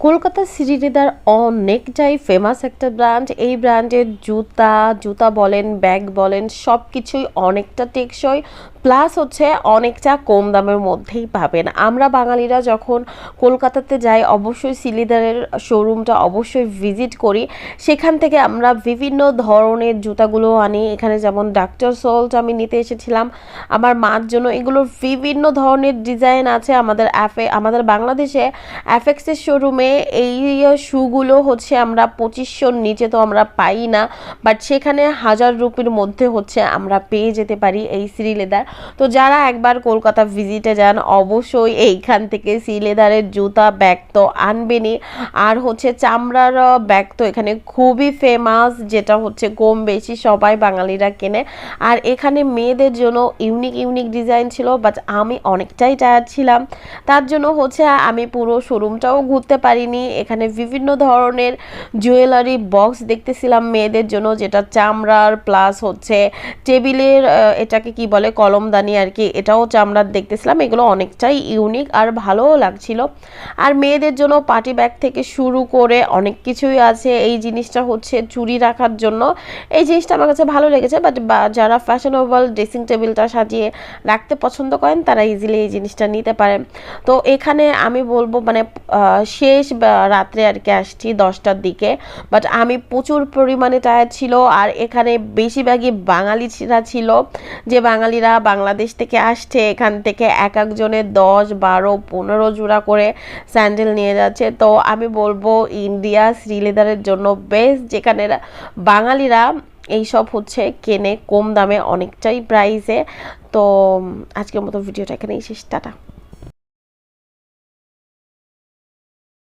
কলকাতা সিটিদার অনেকটাই ফেমাস একটা ব্র্যান্ড এই ব্র্যান্ডের জুতা জুতা বলেন ব্যাগ বলেন সব কিছুই অনেকটা টেকসই। প্লাস হচ্ছে অনেকটা কম দামের মধ্যেই পাবেন। আমরা বাঙালিরা যখন কলকাতাতে যাই, অবশ্যই সিলিদারের শোরুমটা অবশ্যই ভিজিট করি। সেখান থেকে আমরা বিভিন্ন ধরনের জুতাগুলো আনি। এখানে যেমন ডাক্তার সোল্ট আমি নিতে এসেছিলাম। আমার মার জন্য এগুলোর বিভিন্ন ধরনের ডিজাইন আছে আমাদের অ্যাফে আমাদের বাংলাদেশে অ্যাফেক্সের শোরুমে এই শুগুলো হচ্ছে আমরা পঁচিশশোর নিচে তো আমরা পাই না। বাট সেখানে হাজার রুপির মধ্যে হচ্ছে আমরা পেয়ে যেতে পারি এই শ্রী লেদার তো যারা একবার কলকাতা ভিজিটে যান, অবশ্যই এইখান থেকে শ্রী লেদারের জুতা, ব্যাগ তো আনবেনই। আর হচ্ছে চামড়ার ব্যাগ তো এখানে খুবই ফেমাস যেটা হচ্ছে কম বেশি সবাই বাঙালিরা কেনে। আর এখানে মেয়েদের জন্য ইউনিক ইউনিক ডিজাইন ছিল বাট আমি অনেকটাই টায়ার্ড ছিলাম। তার জন্য হচ্ছে আমি পুরো শোরুমটাও ঘুরতে পারিনি। এখানে বিভিন্ন ধরনের জুয়েলারি বক্স দেখতেছিলাম মেয়েদের জন্য, যেটা চামড়ার প্লাস হচ্ছে টেবিলের এটাকে কি বলে কলমদানি আর কি, এটাও চামড়ার দেখতেছিলাম, এগুলো অনেকটাই ইউনিক আর ভালোও লাগছিল। আর মেয়েদের জন্য পার্টি ব্যাগ থেকে শুরু করে অনেক কিছুই আছে। এই জিনিসটা হচ্ছে চুরি রাখার জন্য। এই জিনিসটা আমার কাছে ভালো লেগেছে বাট যারা ফ্যাশনেবল ড্রেসিং টেবিলটা সাজিয়ে রাখতে পছন্দ করেন, তারা ইজিলি এই জিনিসটা নিতে পারেন। তো এখানে আমি বলব মানে শেষ রাত্রে আর কি আসছি দশটার দিকে। বাট আমি প্রচুর পরিমাণে টায়ার ছিল, আর এখানে বেশিরভাগই বাঙালিরা ছিল। যে বাঙালিরা বাংলাদেশ থেকে আসছে, এখান থেকে এক একজনের দশ, বারো, পনেরো জোড়া করে স্যান্ডেল নিয়ে যাচ্ছে। তো আমি বলব, ইন্ডিয়া শ্রীলেদারের জন্য বেস্ট, যেখানে বাঙালিরা এইসব হচ্ছে কেনে কম দামে অনেকটাই প্রাইসে তো আজকের মতো ভিডিওটা এখানেই শেষ। টাটা।